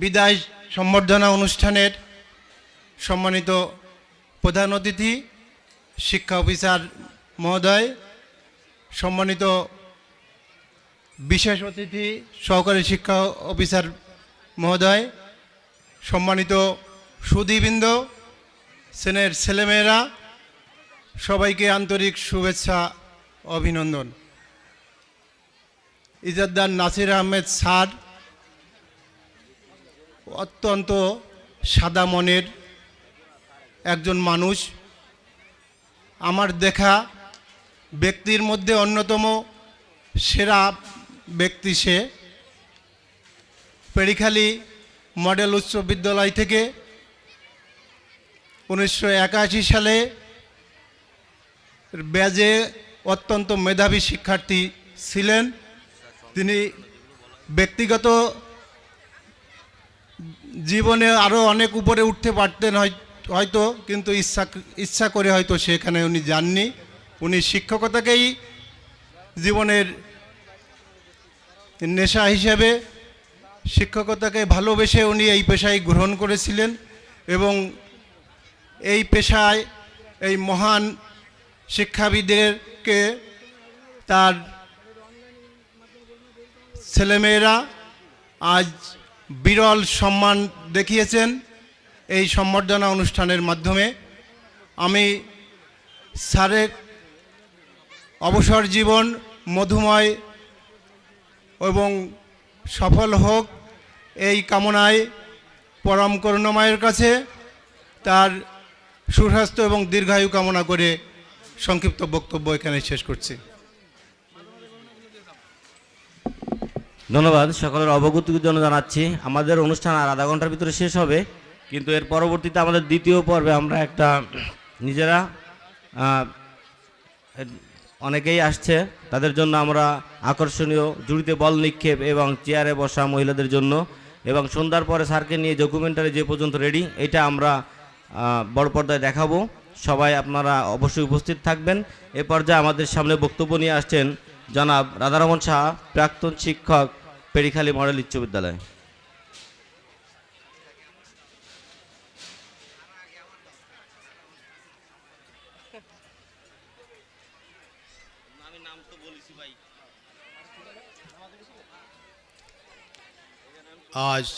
বিদায় সম্বর্ধনা অনুষ্ঠানের সম্মানিত প্রধান অতিথি, শিক্ষা অফিসার মহোদয়, সম্মানিত বিশেষ অতিথি, সহকারী শিক্ষা অফিসার মহোদয়, সম্মানিত সুদীবৃন্দ, সেনের ছেলেমেয়েরা, সবাইকে আন্তরিক শুভেচ্ছা, অভিনন্দন। ইজাদ্দার নাসির আহমেদ স্যার অত্যন্ত সাদা মনের একজন মানুষ। আমার দেখা ব্যক্তির মধ্যে অন্যতম সেরা ব্যক্তি সে। পেরিখালি মডেল উচ্চ বিদ্যালয় থেকে উনিশশো একাশি সালে ব্যাজে অত্যন্ত মেধাবী শিক্ষার্থী ছিলেন। তিনি ব্যক্তিগত জীবনে আরও অনেক উপরে উঠতে পারতেন হয়তো, কিন্তু ইচ্ছা ইচ্ছা করে হয়তো সেখানে উনি যাননি। উনি শিক্ষকতাকেই জীবনের নেশা হিসেবে, শিক্ষকতাকে ভালোবেসে উনি এই পেশায় গ্রহণ করেছিলেন এবং এই পেশায় এই মহান শিক্ষাবিদদেরকে তার ছেলেমেয়েরা আজ বিরল সম্মান দেখিয়েছেন এই সম্বর্ধনা অনুষ্ঠানের মাধ্যমে। আমি স্যারের অবসর জীবন মধুময় এবং সফল হোক এই কামনায় পরম করুণাময়ের কাছে তার সুস্বাস্থ্য এবং দীর্ঘায়ু কামনা করে সংক্ষিপ্ত বক্তব্য এখানে শেষ করছি। ধন্যবাদ, সকলের অবগতির জন্য জানাচ্ছি। আমাদের অনুষ্ঠান আর আধা ঘণ্টার ভিতরে শেষ হবে, কিন্তু এর পরবর্তীতে আমাদের দ্বিতীয় পর্বে আমরা একটা নিজেরা অনেকেই আসছে, তাদের জন্য আমরা আকর্ষণীয় জুড়িতে বল নিক্ষেপ এবং চেয়ারে বসা মহিলাদের জন্য এবং সন্ধ্যার পরে স্যারকে নিয়ে ডকুমেন্টারি যে পর্যন্ত রেডি এটা আমরা বড় পর্দায় দেখাবো। সবাই আপনারা অবশ্যই উপস্থিত থাকবেন। এ পর্যায়ে আমাদের সামনে বক্তব্য নিয়ে আসছেন জনাব রাধারমন শাহ প্রাক্তন শিক্ষক পেরিখালী মডেল উচ্চ বিদ্যালয়। আজ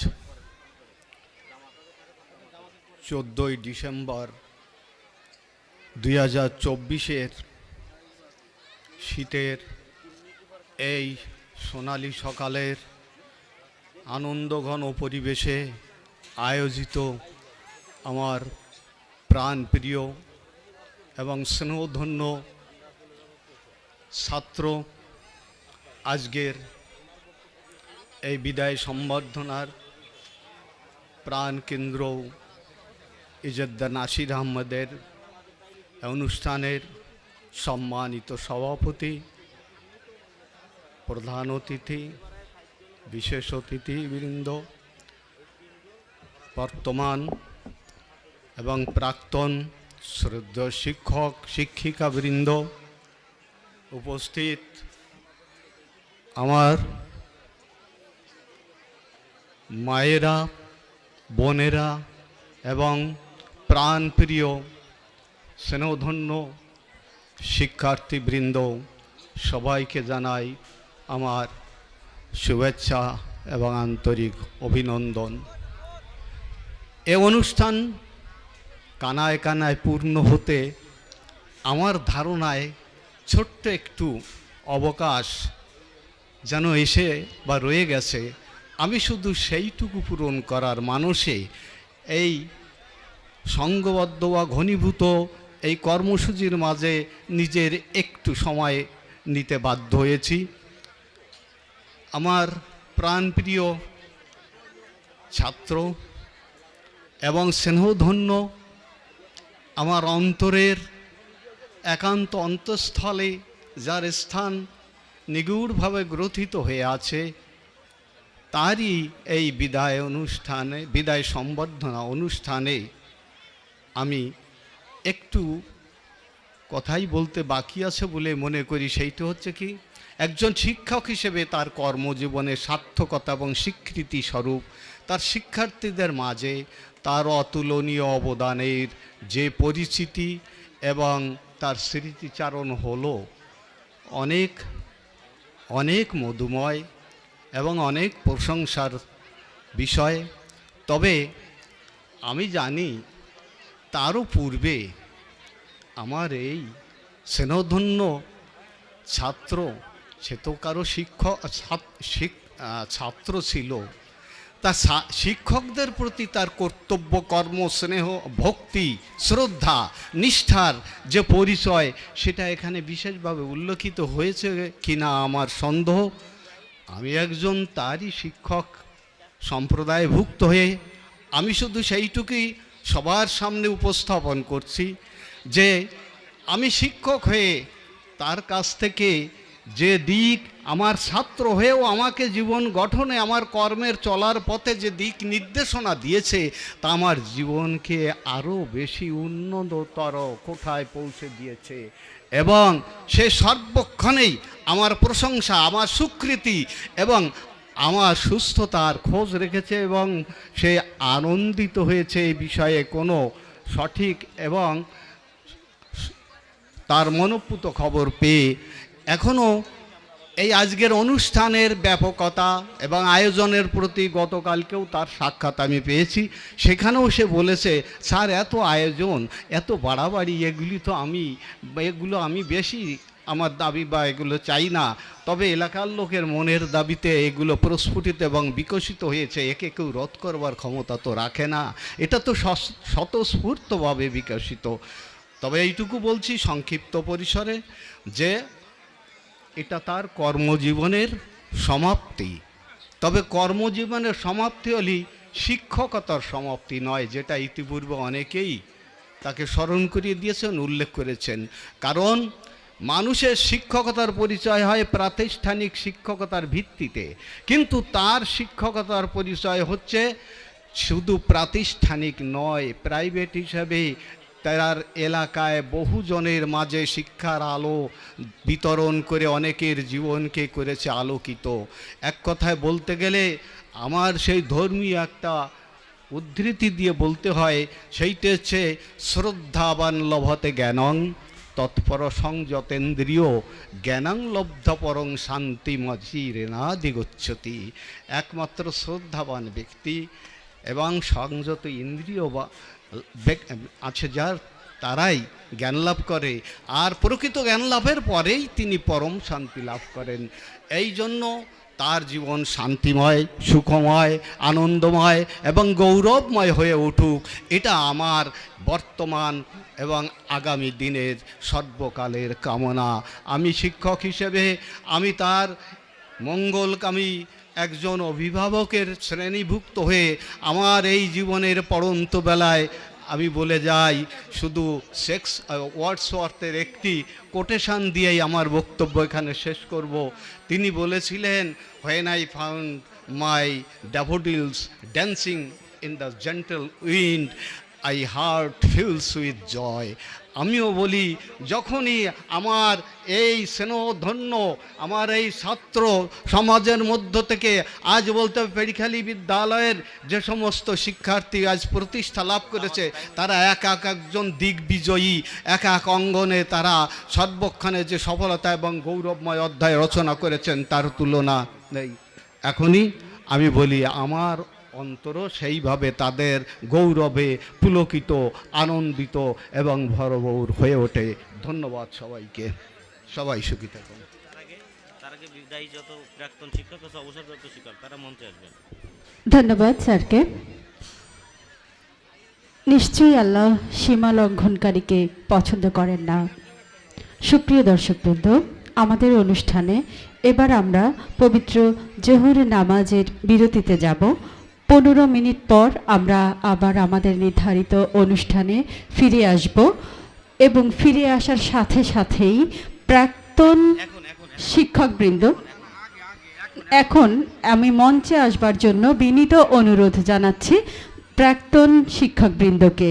চোদ্দোই ডিসেম্বর দুই হাজার চব্বিশের শীতের এই সোনালি সকালের আনন্দঘন পরিবেশে আয়োজিত আমার প্রাণপ্রিয় এবং স্নেহধন্য ছাত্র আজকের এই বিদায় সম্বর্ধনার প্রাণ কেন্দ্র ইজদ্দা নাসির আহমদের অনুষ্ঠানের সম্মানিত সভাপতি, প্রধান অতিথি বিশেষ অতিথিবৃন্দ বর্তমান এবং প্রাক্তন শ্রদ্ধেয় শিক্ষক, শিক্ষিকাবৃন্দ উপস্থিত আমার মায়েরা, বোনেরা এবং প্রাণপ্রিয় স্নেহধন্য শিক্ষার্থীবৃন্দ সবাইকে জানাই আমার শুভেচ্ছা এবং আন্তরিক অভিনন্দন। এ অনুষ্ঠান কানায় কানায় পূর্ণ হতে আমার ধারণায় ছোট্ট একটু অবকাশ যেন এসে বা রয়ে গেছে। আমি শুধু সেইটুকু পূরণ করার মানুষে এই সঙ্গবদ্ধ বা ঘনীভূত এই কর্মসূচির মাঝে নিজের একটু সময় নিতে বাধ্য হয়েছি। আমার প্রাণপ্রিয় ছাত্র এবং স্নেহধন্য আমার অন্তরের একান্ত অন্তঃস্থলে যার স্থান নিগুড়ভাবে গ্রথিত হয়ে আছে, তারই এই বিদায় অনুষ্ঠানে, বিদায় সম্বর্ধনা অনুষ্ঠানে আমি একটু কথাই বলতে বাকি আছে বলে মনে করি। সেইটা হচ্ছে কি একজন শিক্ষক হিসেবে তার কর্মজীবনের সার্থকতা এবং স্বীকৃতি স্বরূপ তার শিক্ষার্থীদের মাঝে তার অতুলনীয় অবদানের যে পরিচিতি এবং তার স্মৃতিচারণ হলো অনেক অনেক মধুময় এবং অনেক প্রশংসার বিষয়। তবে আমি জানি তারও পূর্বে আমার এই স্নেহধন্য ছাত্র সে তো কারও শিক্ষক ছাত্র ছিল। তা শিক্ষকদের প্রতি তার কর্তব্য, কর্ম, স্নেহ, ভক্তি, শ্রদ্ধা, নিষ্ঠার যে পরিচয়, সেটা এখানে বিশেষভাবে উল্লেখিত হয়েছে কিনা আমার সন্দেহ। আমি একজন তারই শিক্ষক, সম্প্রদায়ভুক্ত হয়ে আমি শুধু সেইটুকুই সবার সামনে উপস্থাপন করছি যে আমি শিক্ষক হয়ে তার কাছ থেকে যে দিক আমার ছাত্র হয়েও আমাকে জীবন গঠনে, আমার কর্মের চলার পথে যে দিক নির্দেশনা দিয়েছে, তা আমার জীবনকে আরও বেশি উন্নততর কোঠায় পৌঁছে দিয়েছে। এবং সে সর্বক্ষণেই আমার প্রশংসা, আমার স্বীকৃতি এবং আমার সুস্থতার খোঁজ রেখেছে এবং সে আনন্দিত হয়েছে এই বিষয়ে কোনো সঠিক এবং তার মনোপুত খবর পেয়ে এখনও এই আজকের অনুষ্ঠানের ব্যাপকতা এবং আয়োজনের প্রতি গতকালকেও তার সাক্ষাৎ আমি পেয়েছি। সেখানেও সে বলেছে, স্যার, এত আয়োজন, এত বাড়াবাড়ি, এগুলি তো আমি, এগুলো আমি বেশি আমার দাবি বা এগুলো চাই না। তবে এলাকার লোকের মনের দাবিতে এগুলো প্রস্ফুটিত এবং বিকশিত হয়েছে, একে কেউ রদ করবার ক্ষমতা তো রাখে না। এটা তো স্বতঃস্ফূর্তভাবে বিকশিত। তবে এইটুকু বলছি সংক্ষিপ্ত পরিসরে যে এটা তার কর্মজীবনের সমাপ্তি। তবে কর্মজীবনের সমাপ্তি হলেই শিক্ষকতার সমাপ্তি নয়, যেটা ইতিপূর্বে অনেকেই তাকে স্মরণ করিয়ে দিয়েছেন, উল্লেখ করেছেন। কারণ মানুষের শিক্ষকতার পরিচয় হয় প্রাতিষ্ঠানিক শিক্ষকতার ভিত্তিতে। কিন্তু তার শিক্ষকতার পরিচয় হচ্ছে শুধু প্রাতিষ্ঠানিক নয়, প্রাইভেট হিসাবে তার এলাকায় বহুজনের মাঝে শিক্ষার আলো বিতরণ করে অনেকের জীবনকে করেছে আলোকিত। এক কথায় বলতে গেলে, আমার সেই ধর্মীয় একটা উদ্ধৃতি দিয়ে বলতে হয়, সেইটা হচ্ছে শ্রদ্ধাবান লভতে জ্ঞানং, তৎপর সংযতেন্দ্রিয় জ্ঞানাং লব্ধ পরং শান্তি মজিরেনা দিগচ্ছতি একমাত্র শ্রদ্ধাবান ব্যক্তি এবং সংযত ইন্দ্রিয় বা আছে যার তারাই জ্ঞান লাভ করে। আর প্রকৃত জ্ঞান লাভের পরেই তিনি পরম শান্তি লাভ করেন। এই জন্য তার জীবন শান্তিময়, সুখময়, আনন্দময় এবং গৌরবময় হয়ে উঠুক। এটা আমার বর্তমান এবং আগামী দিনের সর্বকালের কামনা। আমি শিক্ষক হিসেবে আমি তার মঙ্গলকামী একজন অভিভাবকের শ্রেণীভুক্ত হয়ে আমার এই জীবনের পড়ন্ত বেলায় আমি বলে যাই, শুধু সেক্স ওয়ার্ডস ওয়ার্ডসওয়ার্থের একটি কোটেশান দিয়েই আমার বক্তব্য এখানে শেষ করব। তিনি বলেছিলেন when I found my daffodils dancing in the gentle wind I heart fills with joy আমিও বলি, যখনই আমার এই স্নেহধন্য, আমার এই ছাত্র সমাজের মধ্য থেকে আজ বলতে হবে পেরিখালি বিদ্যালয়ের যে সমস্ত শিক্ষার্থী আজ প্রতিষ্ঠা লাভ করেছে, তারা এক এক একজন দিগ্বিজয়ী, এক এক অঙ্গনে তারা সর্বক্ষণে যে সফলতা এবং গৌরবময় অধ্যায় রচনা করেছেন, তার তুলনা নেই। এখনই আমি বলি, আমার অন্তরও সেইভাবে তাদের গৌরবে পুলকিত আনন্দিত এবং ভরবৌর হয়ে ওঠে। ধন্যবাদ সবাইকে। সবাই সুখী থাকুন। তার আগে বিদায়ী যত প্রাক্তন শিক্ষক আছে অবসরপ্রাপ্ত শিক্ষক তারা মঞ্চে আসবেন। ধন্যবাদ স্যারকে। নিশ্চয়ই আল্লাহ সীমা লঙ্ঘনকারীকে পছন্দ করেন না। সুপ্রিয় দর্শকবৃন্দ আমাদের অনুষ্ঠানে এবার আমরা পবিত্র জোহর নামাজের বিরতিতে যাব। পনেরো মিনিট পর আমরা আবার আমাদের নির্ধারিত অনুষ্ঠানে ফিরে আসব এবং ফিরে আসার সাথে সাথেই প্রাক্তন শিক্ষকবৃন্দ এখন আমি মঞ্চে আসবার জন্য বিনীত অনুরোধ জানাচ্ছি প্রাক্তন শিক্ষকবৃন্দকে।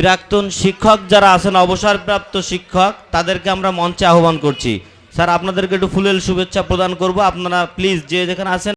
প্রাক্তন শিক্ষক যারা আছেন অবসরপ্রাপ্ত শিক্ষক তাদেরকে আমরা মঞ্চে আহ্বান করছি। স্যার আপনাদেরকে একটু ফুলেল শুভেচ্ছা প্রদান করব। আপনারা প্লিজ যে যেখানে আছেন